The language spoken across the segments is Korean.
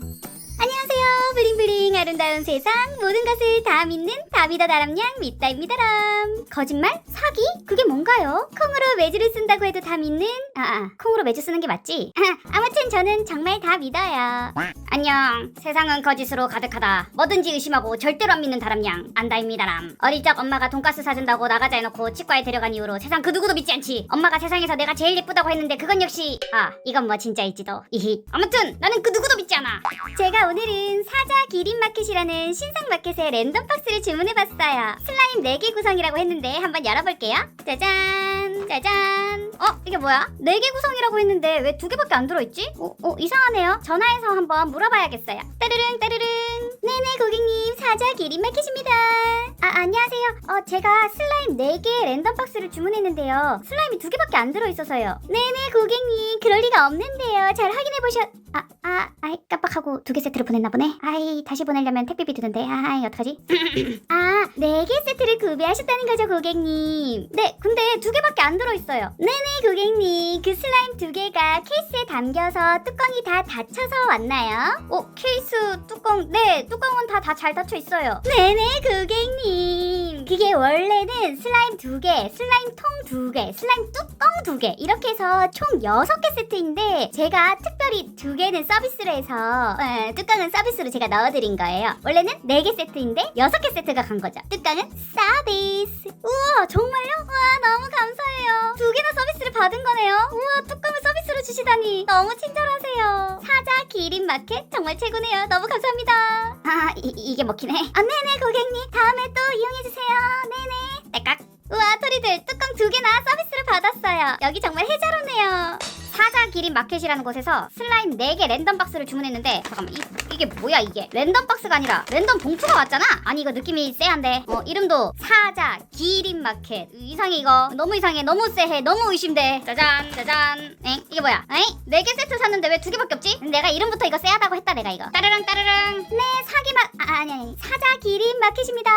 Thank you. 아름다운 세상 모든 것을 다 믿는 다비다 다람냥 믿다입니다람. 거짓말? 사기? 그게 뭔가요? 콩으로 매주를 쓴다고 해도 다 믿는? 아, 아 콩으로 매주 쓰는 게 맞지? 아, 아무튼 저는 정말 다 믿어요. 안녕. 세상은 거짓으로 가득하다. 뭐든지 의심하고 절대로 안 믿는 다람냥 안다입니다람. 어릴 적 엄마가 돈가스 사준다고 나가자 해놓고 치과에 데려간 이후로 세상 그 누구도 믿지 않지. 엄마가 세상에서 내가 제일 예쁘다고 했는데 그건 역시 아 이건 뭐 진짜일지도. 이히. 아무튼 나는 그 누구도 믿지 않아. 제가 오늘은 사자 기린 마켓 이라는 신상 마켓에 랜덤 박스를 주문해봤어요. 슬라임 4개 구성이라고 했는데 한번 열어볼게요. 짜잔, 짜잔. 어, 이게 뭐야? 4개 구성이라고 했는데 왜두 개밖에 안 들어있지? 어, 어, 이상하네요. 전화해서 한번 물어봐야겠어요. 따르릉, 따르릉. 네네, 고객님. 사자 기린 마켓입니다. 아, 안녕하세요. 어, 제가 슬라임 4개 랜덤 박스를 주문했는데요. 슬라임이 두 개밖에 안 들어있어서요. 네네, 고객님. 그럴 리가 없는데요. 잘 확인해보셨... 아, 아, 아이, 깜빡하고 두 개 세트를 보냈나 보네. 아이, 다시 보내려면 택배비 드는데. 아이, 어떡하지? 아, 네 개 세트를 구매하셨다는 거죠, 고객님. 네, 근데 두 개밖에 안 들어있어요. 네네, 고객님. 그 슬라임 두 개가 케이스에 담겨서 뚜껑이 다 닫혀서 왔나요? 어, 케이스 뚜껑, 네, 뚜껑은 다 다 잘 닫혀 있어요. 네네, 고객님. 그게 원래는 슬라임 두 개, 슬라임 통 두 개, 슬라임 뚜껑 두 개, 이렇게 해서 총 여섯 개 세트인데, 제가 특 별히 두 개는 서비스로 해서, 에, 뚜껑은 서비스로 제가 넣어드린 거예요. 원래는 네개 세트인데, 여섯 개 세트가 간 거죠. 뚜껑은 서비스. 우와, 정말요? 와, 너무 감사해요. 두 개나 서비스를 받은 거네요. 우와, 뚜껑을 서비스로 주시다니. 너무 친절하세요. 사자 기린 마켓 정말 최고네요. 너무 감사합니다. 아, 이, 이게 먹히네. 아, 네네, 고객님. 다음에 또 이용해주세요. 네네. 딸깍. 우와, 토리들 뚜껑 두 개나 서비스를 받았어요. 여기 정말 해자로네요. 사자 기린 마켓이라는 곳에서 슬라임 4개 랜덤 박스를 주문했는데 잠깐만 이, 이게 뭐야 이게? 랜덤 박스가 아니라 랜덤 봉투가 왔잖아? 아니 이거 느낌이 쎄한데. 어 이름도 사자 기린 마켓. 이상해 이거. 너무 이상해 너무 쎄해 너무 의심돼. 짜잔 짜잔. 엥? 이게 뭐야? 엥? 4개 세트 샀는데 왜두 개밖에 없지? 내가 이름부터 이거 쎄하다고 했다 내가 이거. 따르릉 따르릉. 네 사기 맛 아, 아니 아니. 사자 기린 마켓입니다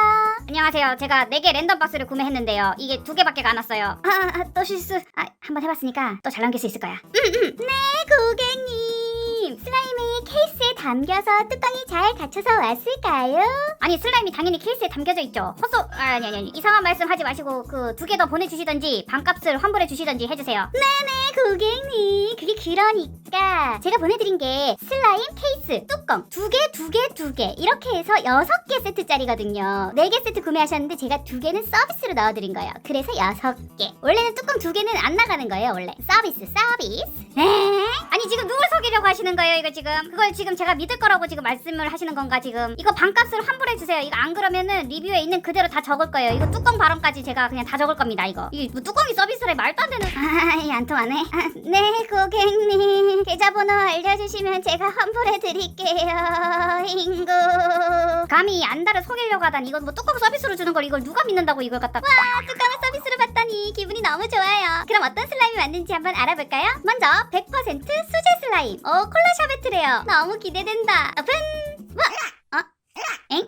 안녕하세요. 제가 4개 랜덤 박스를 구매했는데요. 이게 두 개밖에 안 왔어요. 아또 실수. 아 한번 해봤으니까 또 잘 남길 수 있을 거야 고객님. 슬라임이 케이스에 담겨서 뚜껑이 잘 닫혀서 왔을까요? 아니 슬라임이 당연히 케이스에 담겨져 있죠. 헛소 아, 아니 아니 아니. 이상한 말씀 하지 마시고 그 두 개 더 보내주시던지 반값을 환불해 주시던지 해주세요. 네네 고객님. 그게 그러니까 제가 보내드린 게 슬라임 케이스 뚜껑 두 개 두 개 두 개 이렇게 해서 여섯 개 세트짜리거든요. 네 개 세트 구매하셨는데 제가 두 개는 서비스로 넣어드린 거예요. 그래서 여섯 개. 원래는 뚜껑 두 개는 안 나가는 거예요 원래. 서비스 서비스. 에? 아니 지금 누굴 속이려고 하시는 거예요 이거 지금? 그걸 지금 제가 믿을 거라고 지금 말씀을 하시는 건가 지금? 이거 반값을 환불해 주세요. 이거 안 그러면은 리뷰에 있는 그대로 다 적을 거예요. 이거 뚜껑 발언까지 제가 그냥 다 적을 겁니다 이거. 이게 뭐 뚜껑이 서비스래. 말도 안 되는. 아이 안 통하네. 아, 네 고객님 계좌번호 알려주시면 제가 환불해 드릴게요. 인구. 감히 안다를 속이려고 하다니. 이건 뭐 뚜껑 서비스로 주는 걸 이걸 누가 믿는다고 이걸 갖다. 와 뚜껑을 서비스로 받다니. 기분이 너무 좋아요. 그럼 어떤 슬라임이 맞는지 한번 알아볼까요? 먼저 100% 수제 슬라임. 어 콜라 샤베트래요. 너무 기대된다. 오픈. 와 어? 엥?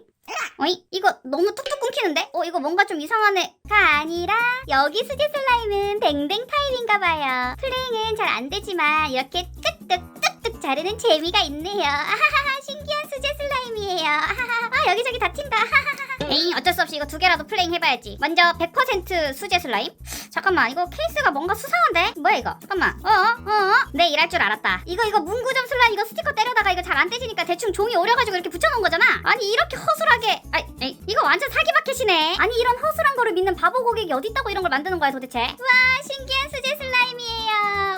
어이 이거 너무 뚝뚝 끊기는데? 어 이거 뭔가 좀 이상하네 가 아니라 여기 수제 슬라임은 뱅뱅 타입인가 봐요. 플레잉은 잘 안 되지만 이렇게 뚝뚝 뚝뚝 자르는 재미가 있네요. 아하하 신기한 수제 슬라임이에요. 아하하. 아 여기저기 다 튄다. 하하하. 에이 어쩔 수 없이 이거 두 개라도 플레잉 해봐야지. 먼저 100% 수제 슬라임 잠깐만 이거 케이스가 뭔가 수상한데? 뭐야 이거? 잠깐만. 어어 어어? 내 일할 줄 알았다. 이거 이거 문구점 슬라임 이거 스티커 때려다가 이거 잘 안 떼지니까 대충 종이 오려가지고 이렇게 붙여놓은 거잖아. 아니 이렇게 허술하게. 아이 에이, 이거 완전 사기 마켓이네. 아니 이런 허술한 거를 믿는 바보 고객이 어디 있다고 이런 걸 만드는 거야 도대체? 와 신기한 수제 슬라임이에요.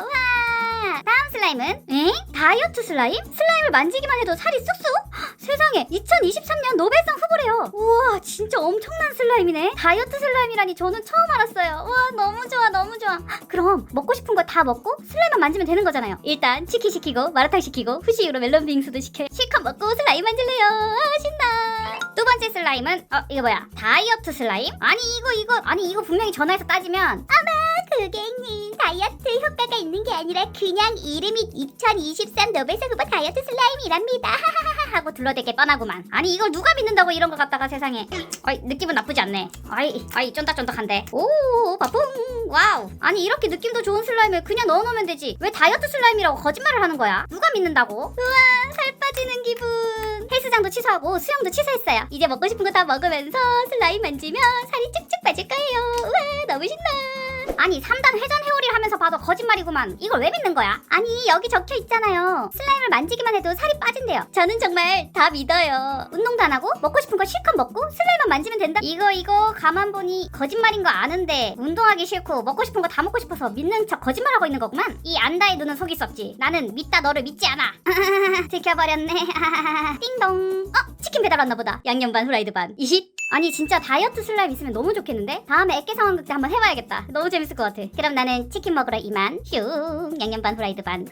와. 다음 슬라임은 에? 다이어트 슬라임? 슬라임을 만지기만 해도 살이 쑥쑥? 헉, 세상에. 2023년 노벨상 우와 진짜 엄청난 슬라임이네. 다이어트 슬라임이라니 저는 처음 알았어요. 와 너무 좋아 너무 좋아. 헉, 그럼 먹고 싶은 거 다 먹고 슬라임만 만지면 되는 거잖아요. 일단 치킨 시키고 마라탕 시키고 후식으로 멜론 빙수도 시켜. 실컷 먹고 슬라임 만질래요. 아 신나. 두 번째 슬라임은 어 이거 뭐야? 다이어트 슬라임? 아니 이거 이거. 아니 이거 분명히 전화해서 따지면 아마 고객님 다이어트 효과가 있는 게 아니라 그냥 이름이 2023 노벨상 후보 다이어트 슬라임이랍니다 하고 둘러대게 뻔하구만. 아니 이걸 누가 믿는다고 이런 거 갖다가 세상에. 아이 느낌은 나쁘지 않네. 아이 아이 쫀득쫀득한데. 오 바풍 와우. 아니 이렇게 느낌도 좋은 슬라임을 그냥 넣어놓으면 되지. 왜 다이어트 슬라임이라고 거짓말을 하는 거야? 누가 믿는다고? 우와 살 빠지는 기분. 운동도 취소하고 수영도 취소했어요. 이제 먹고 싶은 거 다 먹으면서 슬라임 만지면 살이 쭉쭉 빠질 거예요. 우와 너무 신나. 아니 3단 회전 회오리를 하면서 봐도 거짓말이구만. 이걸 왜 믿는 거야? 아니 여기 적혀 있잖아요. 슬라임을 만지기만 해도 살이 빠진대요. 저는 정말 다 믿어요. 운동도 안 하고 먹고 싶은 거 실컷 먹고 슬라임만 만지면 된다. 이거 이거 가만 보니 거짓말인 거 아는데 운동하기 싫고 먹고 싶은 거 다 먹고 싶어서 믿는 척 거짓말하고 있는 거구만. 이 안다의 눈은 속일 수 없지. 나는 믿다 너를 믿지 않아. 들켜버렸네. 띵동. 어 치킨 배달 왔나 보다. 양념 반 후라이드 반. 20. 아니 진짜 다이어트 슬라임 있으면 너무 좋겠는데? 다음에 액계 상황극 때 한번 해봐야겠다. 너무 재밌을 것 같아. 그럼 나는 치킨 먹으러 이만. 슝 양념 반 후라이드 반.